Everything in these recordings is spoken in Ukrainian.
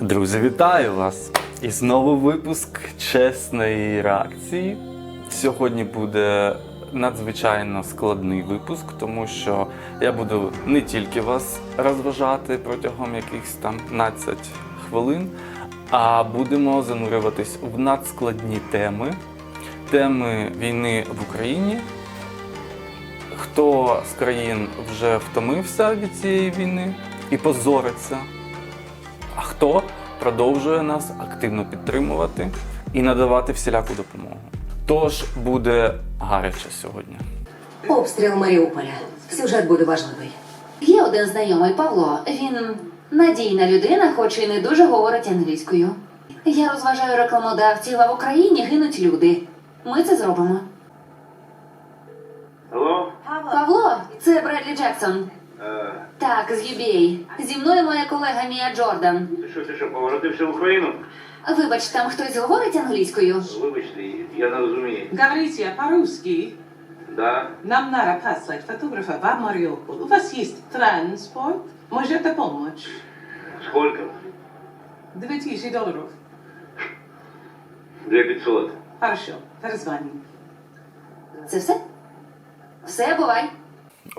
Друзі, вітаю вас! І знову випуск чесної реакції. Сьогодні буде надзвичайно складний випуск, тому що я буду не тільки вас розважати протягом якихось там 15 хвилин, а будемо занурюватись в надскладні теми, теми війни в Україні. Хто з країн вже втомився від цієї війни і позориться, хто продовжує нас активно підтримувати і надавати всіляку допомогу. Тож буде гаряче сьогодні. Обстріл Маріуполя. Сюжет буде важливий. Є один знайомий Павло. Він надійна людина, хоч і не дуже говорить англійською. Я розважаю рекламодавців, а в Україні гинуть люди. Ми це зробимо. Алло? Павло, це Бредлі Джексон. Так, з UBA. Зі мною моя колега Мія Джордан. ти що, ти що, поворотився в Україну? Вибач, там хтось говорить англійською. Вибачте, я не розумію. Говорите по-русски. Да? Нам надо послать фотографа в Мариуполь. У вас есть транспорт? Можете помочь? Сколько? 2000 долларов. Две пятьсот. Хорошо, перезвоним. Це все? Все, бувай.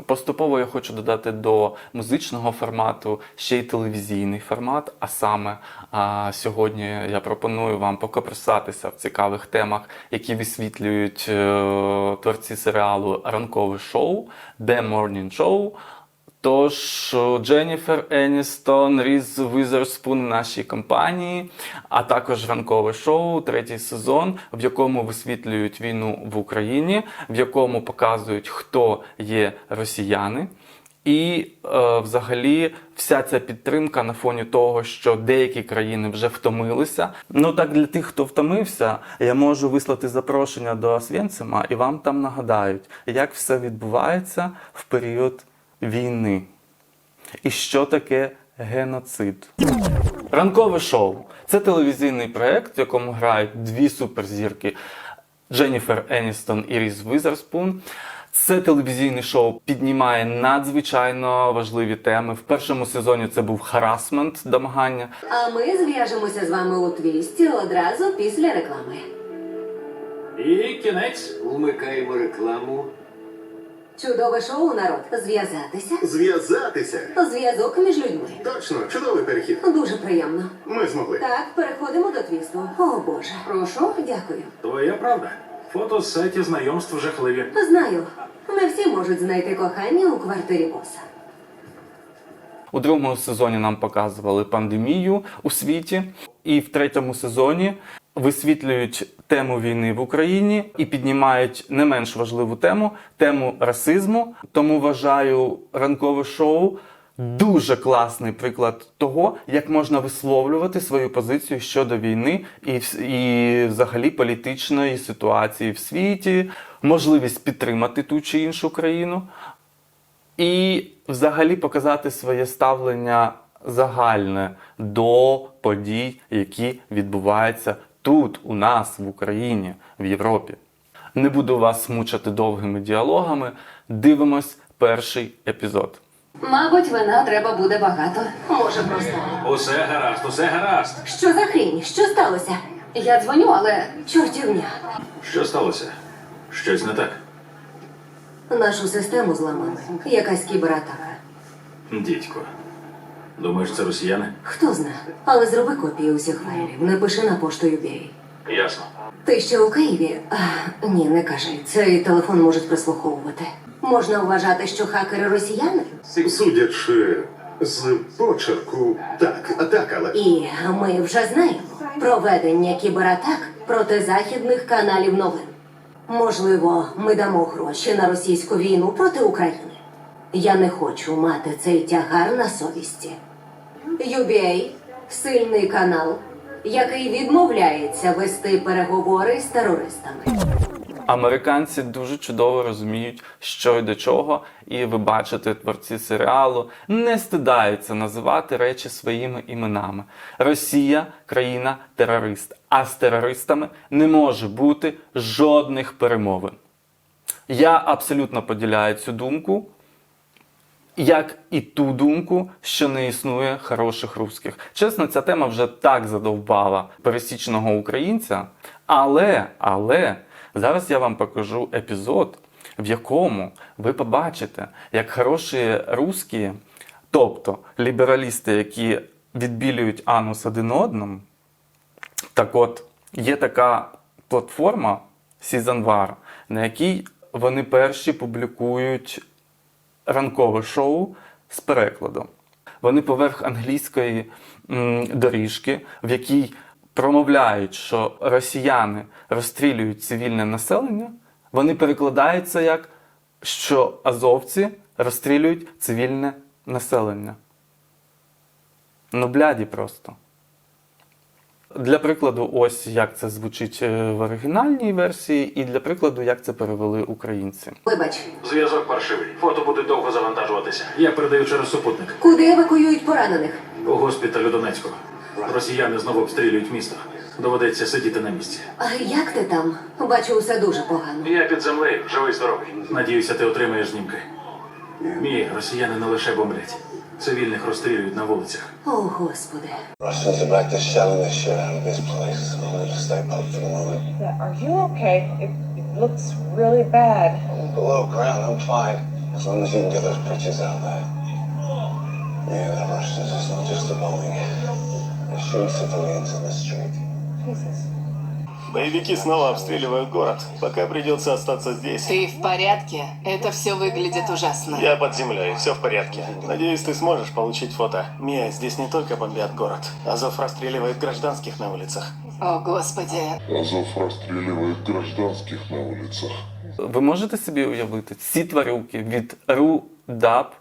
Поступово я хочу додати до музичного формату ще й телевізійний формат. А саме а, сьогодні я пропоную вам покопирсатися в цікавих темах, які висвітлюють е, творці серіалу Ранкове шоу, The Morning Show. Тож е, Дженніфер Еністон, Різ Візерспун нашій компанії, а також ранкове шоу, третій сезон, в якому висвітлюють війну в Україні, в якому показують, хто є росіяни. І е, взагалі вся ця підтримка на фоні того, що деякі країни вже втомилися. Ну так для тих, хто втомився, я можу вислати запрошення до Освєнцима, і вам там нагадають, як все відбувається в період війни. І що таке геноцид? Ранкове шоу це телевізійний проект, в якому грають дві суперзірки Дженніфер Еністон і Різ Візерспун. Це телевізійне шоу піднімає надзвичайно важливі теми. В першому сезоні це був харасмент, домагання. А ми зв'яжемося з вами у твісті одразу після реклами. І кінець. Вмикаємо рекламу. Чудове шоу, народ. Зв'язатися. Зв'язатися. Зв'язок між людьми. Точно, чудовий перехід. Дуже приємно. Ми змогли. Так, переходимо до твісту. О Боже. Прошу. Дякую. Твоя правда. Фото з сайті знайомств жахливі. Знаю. Не всі можуть знайти кохання у квартирі боса. У другому сезоні нам показували пандемію у світі, і в третьому сезоні висвітлюють тему війни в Україні і піднімають не менш важливу тему тему расизму. Тому вважаю ранкове шоу. Дуже класний приклад того, як можна висловлювати свою позицію щодо війни і, і взагалі політичної ситуації в світі, можливість підтримати ту чи іншу країну, і взагалі показати своє ставлення загальне до подій, які відбуваються тут, у нас, в Україні, в Європі. Не буду вас мучити довгими діалогами. Дивимось перший епізод. Мабуть, вина треба буде багато. Може, просто. Усе гаразд, усе гаразд. Що за хрінь? Що сталося? Я дзвоню, але Чортівня. Що сталося? Щось не так. Нашу систему зламали. Якась кібератака. Дідько. Думаєш, це росіяни? Хто зна? Але зроби копії усіх файлів. Напиши на пошту UBA. Ясно. Ти ще у Києві? А, ні, не кажи. Цей телефон можуть прослуховувати. Можна вважати, що хакери росіяни? Судячи з почерку, так, а так, але І ми вже знаємо проведення кібератак проти західних каналів новин. Можливо, ми дамо гроші на російську війну проти України. Я не хочу мати цей тягар на совісті. UBA – сильний канал, який відмовляється вести переговори з терористами. Американці дуже чудово розуміють, що й до чого, і ви бачите, творці серіалу не стидаються називати речі своїми іменами. Росія країна терорист, а з терористами не може бути жодних перемовин. Я абсолютно поділяю цю думку. Як і ту думку, що не існує хороших русських. Чесно, ця тема вже так задовбала пересічного українця. Але, але зараз я вам покажу епізод, в якому ви побачите, як хороші русські, тобто лібералісти, які відбілюють анус один одному, так от, є така платформа Seasonwar, на якій вони перші публікують ранкове шоу з перекладом. Вони поверх англійської доріжки, в якій промовляють, що росіяни розстрілюють цивільне населення, вони перекладаються як що азовці розстрілюють цивільне населення. Ну, бляді просто. Для прикладу, ось як це звучить е, в оригінальній версії, і для прикладу, як це перевели українці. Вибач, Зв'язок паршивий. Фото буде довго завантажуватися. Я передаю через супутник. куди евакуюють поранених? У госпіталю Донецького. Росіяни знову обстрілюють місто. Доведеться сидіти на місці. А як ти там? Бачу, усе дуже погано. Я під землею, живий здоровий. Надіюся, ти отримаєш знімки. Мій, росіяни не лише бомблять. Цивільних розстрілюють на вулицях. О, Господи. Russians are back to shelling the shit out of this place. I'm gonna stay put for the moment. Yeah, are you okay? It, it looks really bad. I'm below ground, I'm fine. As long as you can get those pictures out there. Yeah, the Russians is not just a bombing. They're shooting civilians in the street. Jesus. Боевики снова обстреливают город. Пока придется остаться здесь. Ты в порядке? Это все выглядит ужасно. Я под землей, все в порядке. Надеюсь, ты сможешь получить фото. Мия, здесь не только бомбят город. Азов расстреливает гражданских на улицах. О, Господи. Азов расстреливает гражданских на улицах. Ви можете собі уявити, ці тварюки від РУДАП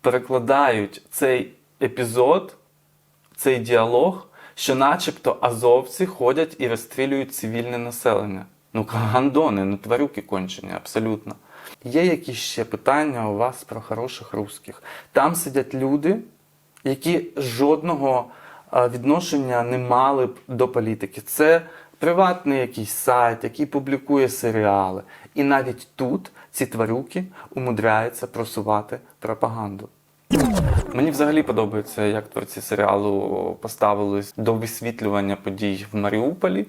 перекладають цей епізод, цей діалог, що начебто азовці ходять і розстрілюють цивільне населення. Ну, гандони, ну тварюки кончені, абсолютно. Є якісь ще питання у вас про хороших русських. Там сидять люди, які жодного відношення не мали б до політики. Це приватний якийсь сайт, який публікує серіали. І навіть тут ці тварюки умудряються просувати пропаганду. Мені взагалі подобається, як творці серіалу поставились до висвітлювання подій в Маріуполі,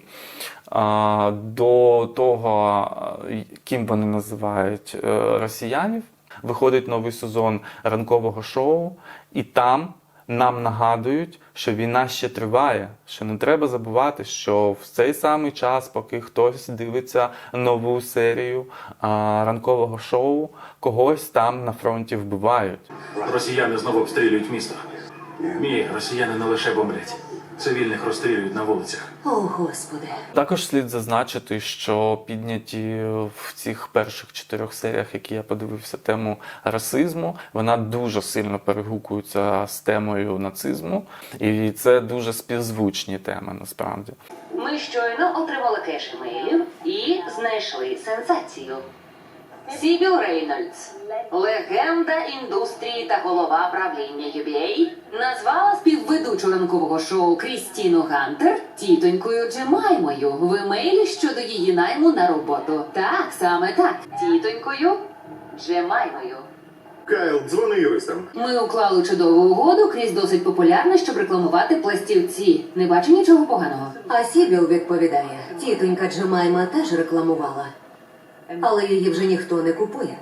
до того, ким вони називають е, росіянів. Виходить новий сезон ранкового шоу, і там нам нагадують, що війна ще триває, що не треба забувати, що в цей самий час, поки хтось дивиться нову серію а, ранкового шоу, когось там на фронті вбивають. Росіяни знову обстрілюють місто. Ні, росіяни не лише бомблять. Цивільних розстрілюють на вулицях. О, Господи. Також слід зазначити, що підняті в цих перших чотирьох серіях, які я подивився, тему расизму, вона дуже сильно перегукується з темою нацизму, і це дуже співзвучні теми насправді. Ми щойно отримали кеш емейлів і знайшли сенсацію. Сібіл Рейнольдс, легенда індустрії та голова правління UBA, назвала співведучу ранкового шоу Крістіну Гантер тітонькою Джемаймою в емейлі щодо її найму на роботу. Так, саме так. Тітонькою Джемаймою. Кайл, дзвони юристам. Ми уклали чудову угоду крізь досить популярне, щоб рекламувати пластівці. Не бачу нічого поганого. А Сібіл відповідає, тітонька Джемайма теж рекламувала. Але її вже ніхто не купує.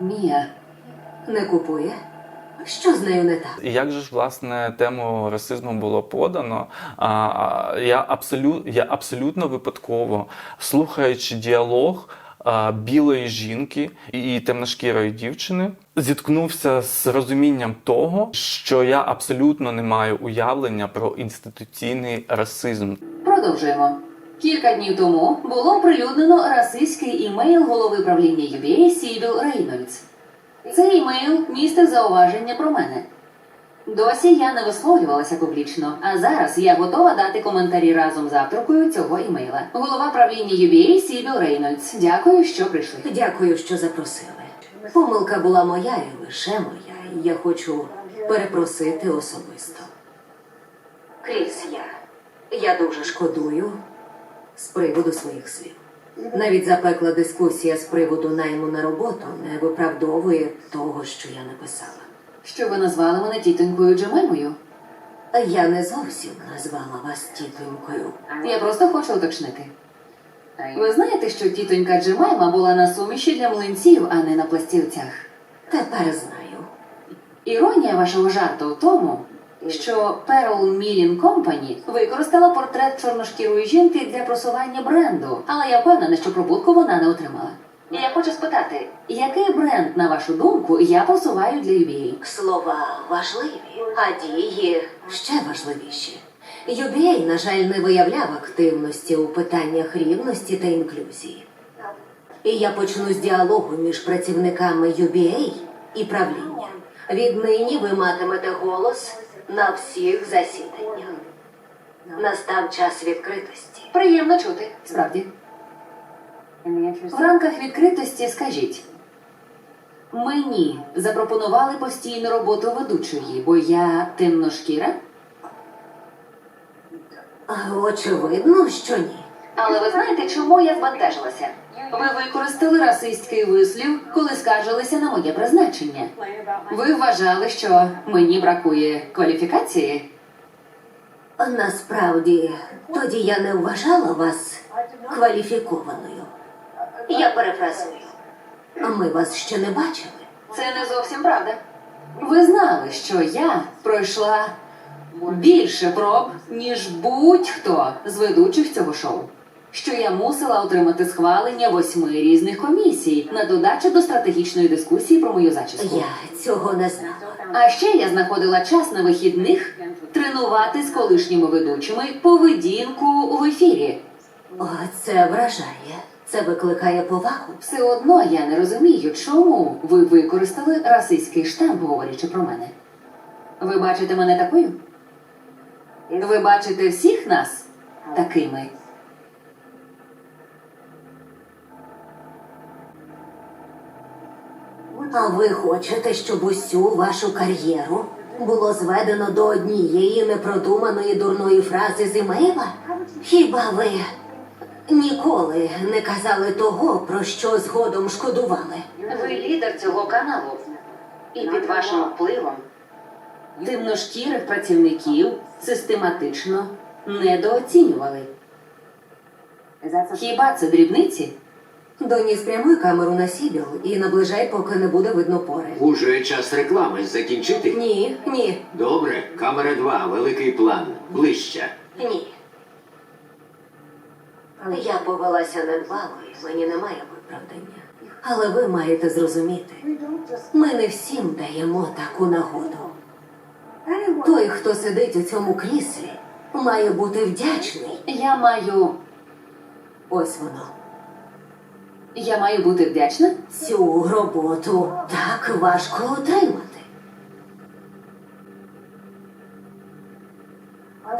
Мія, Не купує? Що з нею не так? І як же ж власне тему расизму було подано? А, а, я, абсолют, я абсолютно випадково, слухаючи діалог а, білої жінки і темношкірої дівчини, зіткнувся з розумінням того, що я абсолютно не маю уявлення про інституційний расизм. продовжуємо. Кілька днів тому було оприлюднено расистський імейл голови правління UBA Сібіл Рейнольдс. Цей імейл містив зауваження про мене. Досі я не висловлювалася публічно, а зараз я готова дати коментарі разом з авторкою цього імейла. Голова правління UBA Сібіл Рейнольдс. Дякую, що прийшли. Дякую, що запросили. Помилка була моя і лише моя. І я хочу перепросити особисто. Кріс, я. Я дуже шкодую з приводу своїх слів. Навіть запекла дискусія з приводу найму на роботу не виправдовує того, що я написала. що ви назвали мене тітонькою Джемаймою. Я не зовсім назвала вас тітонькою. Я просто хочу уточнити. Ви знаєте, що тітонька Джемайма була на суміші для млинців, а не на пластівцях? Тепер знаю. Іронія вашого жарту у тому, що Pearl Milling Company використала портрет чорношкірої жінки для просування бренду, але я впевнена, що прибутку вона не отримала. Я хочу спитати, який бренд, на вашу думку, я посуваю для UBA? Слова важливі, а дії ще важливіші. UBA, на жаль, не виявляв активності у питаннях рівності та інклюзії. І я почну з діалогу між працівниками UBA і правління. Віднині ви матимете голос на всіх засіданнях. Настав час відкритості. Приємно чути, справді. В рамках відкритості скажіть. Мені запропонували постійну роботу ведучої, бо я темношкіра. Очевидно, що ні. Але ви знаєте, чому я збентежилася? Ви використали расистський вислів, коли скаржилися на моє призначення. Ви вважали, що мені бракує кваліфікації? Насправді, тоді я не вважала вас кваліфікованою. Я перефразую. Ми вас ще не бачили. Це не зовсім правда. Ви знали, що я пройшла більше проб, ніж будь-хто з ведучих цього шоу. Що я мусила отримати схвалення восьми різних комісій на додачу до стратегічної дискусії про мою зачіску. Я цього не знала. А ще я знаходила час на вихідних тренувати з колишніми ведучими поведінку в ефірі. О, це вражає. Це викликає повагу. Все одно я не розумію, чому ви використали расистський штамп, говорячи про мене. Ви бачите мене такою? Ви бачите всіх нас такими. А ви хочете, щоб усю вашу кар'єру було зведено до однієї непродуманої дурної фрази з імейла? Хіба ви ніколи не казали того, про що згодом шкодували? Ви лідер цього каналу. І під вашим впливом темношкірих працівників систематично недооцінювали. Хіба це дрібниці? Доні, спрямуй камеру на сібіл і наближай, поки не буде видно пори. Уже час реклами. Закінчити? Ні, ні, Добре, камера 2, великий план. Ближче. ні. Я повелася недбало, і мені немає виправдання. Але ви маєте зрозуміти, ми не всім даємо таку нагоду. Той, хто сидить у цьому кріслі, має бути вдячний. Я маю. Ось воно. Я маю бути вдячна. Цю роботу так важко отримати.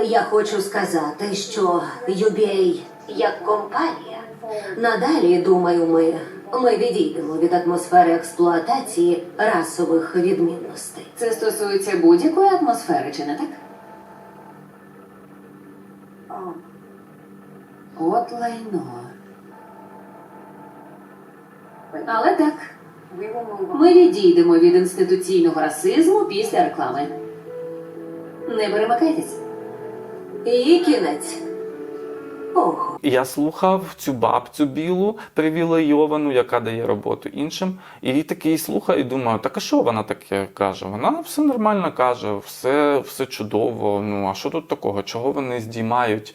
Я хочу сказати, що UBA як компанія надалі, думаю, ми, ми відійдемо від атмосфери експлуатації расових відмінностей. Це стосується будь-якої атмосфери, чи не так? От лайно. Але так, ми відійдемо від інституційного расизму після реклами. Не перемикайтесь. І кінець. Ого. Я слухав цю бабцю білу привілейовану, яка дає роботу іншим. І такий слухаю і думаю, так а що вона таке каже? Вона все нормально каже, все, все чудово. Ну а що тут такого? Чого вони здіймають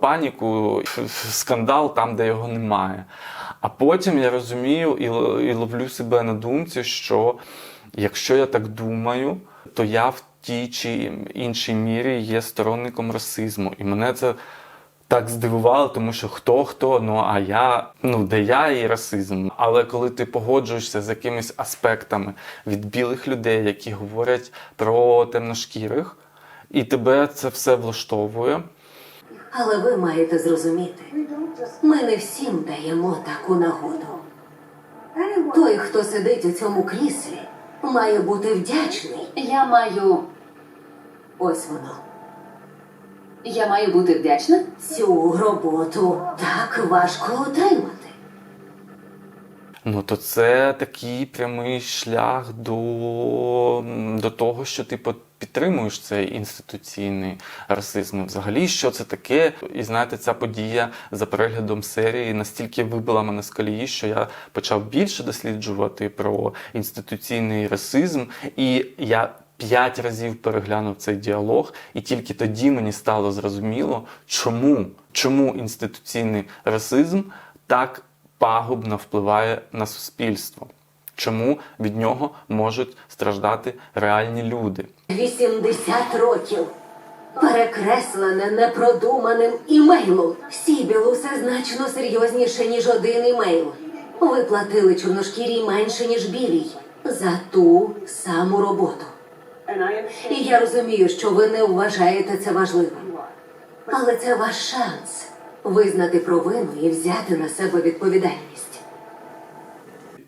паніку, скандал там, де його немає? А потім я розумію і ловлю себе на думці, що якщо я так думаю, то я в тій чи іншій мірі є сторонником расизму. І мене це так здивувало, тому що хто хто, ну а я, ну де я і расизм. Але коли ти погоджуєшся з якимись аспектами від білих людей, які говорять про темношкірих, і тебе це все влаштовує. Але ви маєте зрозуміти, ми не всім даємо таку нагоду. Той, хто сидить у цьому кріслі, має бути вдячний. Я маю. Ось воно. Я маю бути вдячна. Цю роботу так важко отримати. ну то це такий прямий шлях до, до того, що ти підтримуєш цей інституційний расизм. Взагалі, що це таке? І знаєте, ця подія за переглядом серії настільки вибила мене з колії, що я почав більше досліджувати про інституційний расизм, і я. П'ять разів переглянув цей діалог, і тільки тоді мені стало зрозуміло, чому, чому інституційний расизм так пагубно впливає на суспільство, чому від нього можуть страждати реальні люди. 80 років. Перекреслене непродуманим імейлом. Сібіл усе значно серйозніше, ніж один імейл. Ви платили чорношкірій менше, ніж білій. За ту саму роботу. І я розумію, що ви не вважаєте це важливим. Але це ваш шанс визнати провину і взяти на себе відповідальність.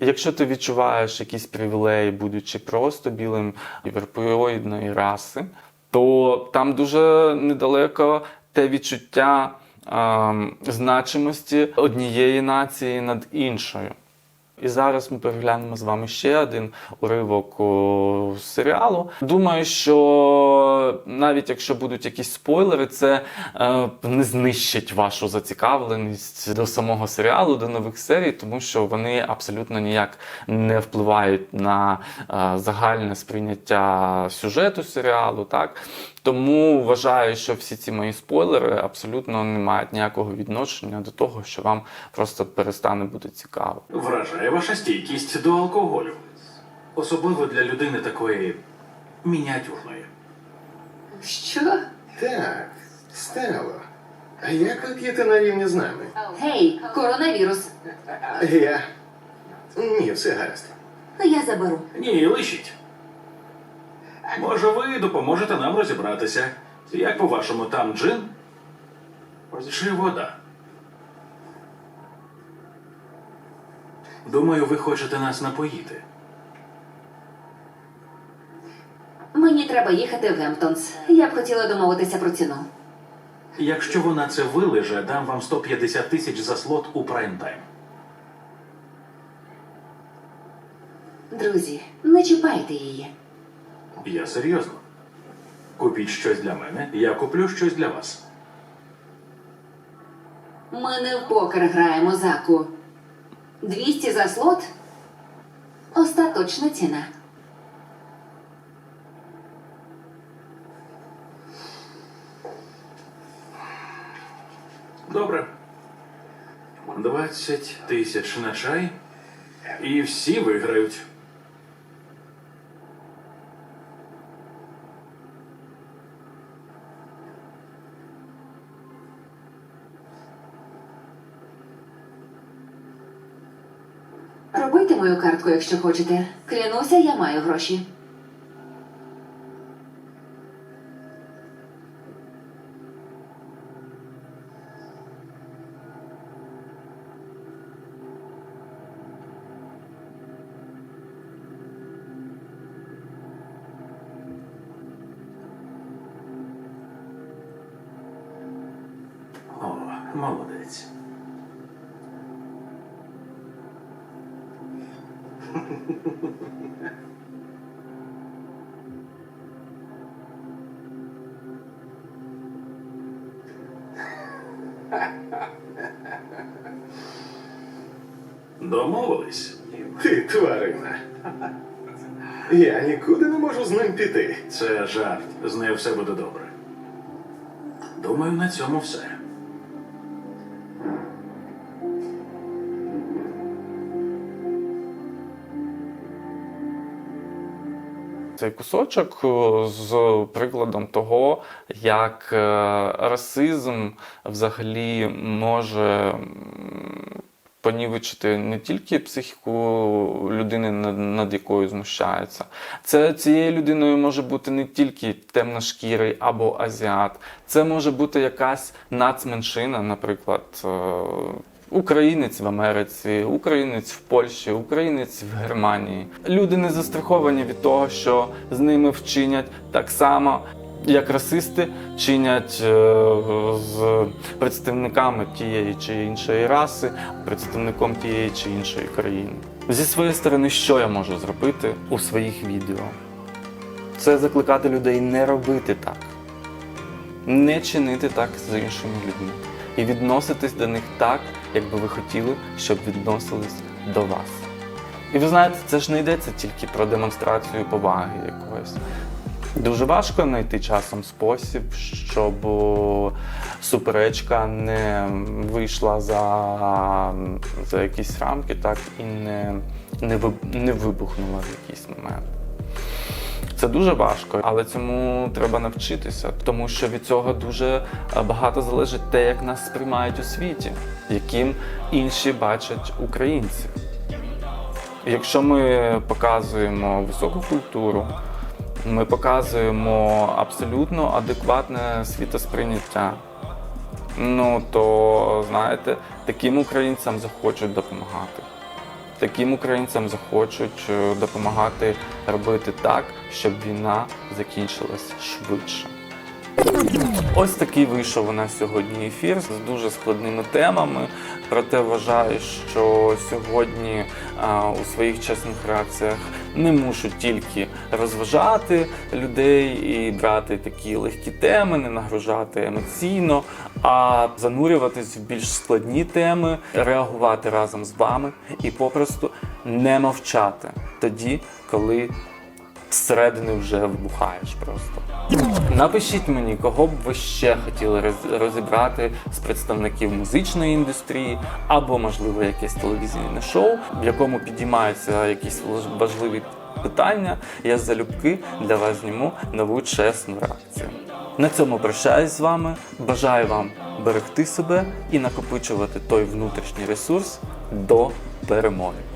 Якщо ти відчуваєш якісь привілеї, будучи просто білим європеоїдної раси, то там дуже недалеко те відчуття ем, значимості однієї нації над іншою. І зараз ми переглянемо з вами ще один уривок серіалу. Думаю, що навіть якщо будуть якісь спойлери, це е, не знищить вашу зацікавленість до самого серіалу, до нових серій, тому що вони абсолютно ніяк не впливають на е, загальне сприйняття сюжету серіалу. Так? Тому вважаю, що всі ці мої спойлери абсолютно не мають ніякого відношення до того, що вам просто перестане бути цікаво. Вражає ваша стійкість до алкоголю. Особливо для людини такої мініатюрної. Що? Так, Стело. А як ви п'єте на рівні з нами? Гей, коронавірус. Я. Ні, все гаразд. Я заберу. Ні, лишіть. Може, ви допоможете нам розібратися. Як по-вашому, там джин? Чи вода? Думаю, ви хочете нас напоїти. Мені треба їхати в Гемптонс. Я б хотіла домовитися про ціну. Якщо вона це вилеже, дам вам 150 тисяч за слот у прайм-тайм. Друзі, не чіпайте її. Я серйозно. Купіть щось для мене, я куплю щось для вас. Ми не в покер граємо, Заку. 200 за слот? Остаточна ціна. Добре. 20 тисяч на чай, і всі виграють. Мою картку, якщо хочете. Клянуся, я маю гроші. Молодець. Домовились? Ти тварина. Я нікуди не можу з ним піти. Це жарт. З нею все буде добре. Думаю, на цьому все. Цей кусочок з прикладом того, як е, расизм взагалі може понівечити не тільки психіку людини, над, якою знущається. Це цією людиною може бути не тільки темношкірий або азіат, це може бути якась нацменшина, наприклад. Українець в Америці, українець в Польщі, українець в Германії. Люди не застраховані від того, що з ними вчинять так само. як расисти чинять е, з представниками тієї чи іншої раси, представником тієї чи іншої країни. Зі своєї сторони, що я можу зробити у своїх відео? Це закликати людей не робити так, не чинити так з іншими людьми і відноситись до них так, як би ви хотіли, щоб відносились до вас. І ви знаєте, це ж не йдеться тільки про демонстрацію поваги якоїсь. Дуже важко знайти часом спосіб, щоб суперечка не вийшла за, за якісь рамки, так і не, не, ви- не вибухнула в якийсь момент. Це дуже важко, але цьому треба навчитися, тому що від цього дуже е, багато залежить те, як нас сприймають у світі, яким інші бачать українців. Якщо ми показуємо високу культуру, ми показуємо абсолютно адекватне світосприйняття. Ну то знаєте, таким українцям захочуть допомагати. Таким українцям захочуть е, допомагати робити так, щоб війна закінчилась швидше. Ось такий вийшов у нас сьогодні ефір з дуже складними темами. Проте вважаю, що сьогодні а, у своїх чесних реакціях не мушу тільки розважати людей і брати такі легкі теми, не нагружати емоційно, а занурюватись в більш складні теми, реагувати разом з вами і попросту не мовчати тоді, коли зсередини вже вибухаєш просто. Напишіть мені, кого б ви ще хотіли розібрати з представників музичної індустрії, або, можливо, якесь телевізійне шоу, в якому підіймаються якісь важливі питання. Я залюбки для вас зніму нову чесну реакцію. На цьому прощаюсь з вами. Бажаю вам берегти себе і накопичувати той внутрішній ресурс до перемоги.